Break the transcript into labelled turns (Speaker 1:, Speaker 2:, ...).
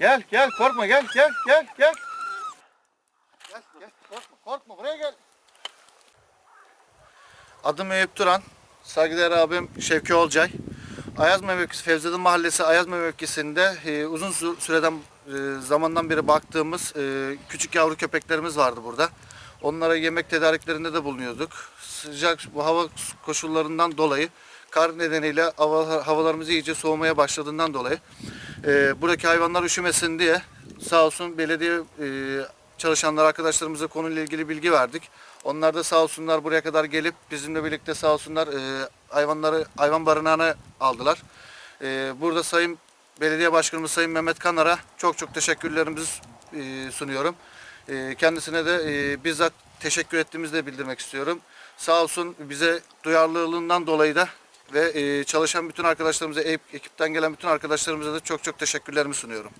Speaker 1: Gel gel korkma gel gel gel gel. Gel gel korkma korkma buraya gel. Adım Eyüp Duran. Saygıdeğer abim Şevki Olcay. Ayazma mevkisi, Fevzadın Mahallesi Ayazma mevkisinde e, uzun sü- süreden e, zamandan beri baktığımız e, küçük yavru köpeklerimiz vardı burada. Onlara yemek tedariklerinde de bulunuyorduk. Sıcak bu hava koşullarından dolayı kar nedeniyle hava, havalarımız iyice soğumaya başladığından dolayı e, buradaki hayvanlar üşümesin diye sağ olsun belediye e, çalışanlar arkadaşlarımıza konuyla ilgili bilgi verdik. Onlar da sağ olsunlar buraya kadar gelip bizimle birlikte sağ olsunlar e, hayvanları hayvan barınağına aldılar. E, burada Sayın Belediye Başkanımız Sayın Mehmet Kanar'a çok çok teşekkürlerimizi e, sunuyorum. E, kendisine de e, bizzat teşekkür ettiğimizi de bildirmek istiyorum. Sağ olsun bize duyarlılığından dolayı da ve e, çalışan bütün arkadaşlarımıza, ekipten gelen bütün arkadaşlarımıza da çok çok teşekkürlerimi sunuyorum.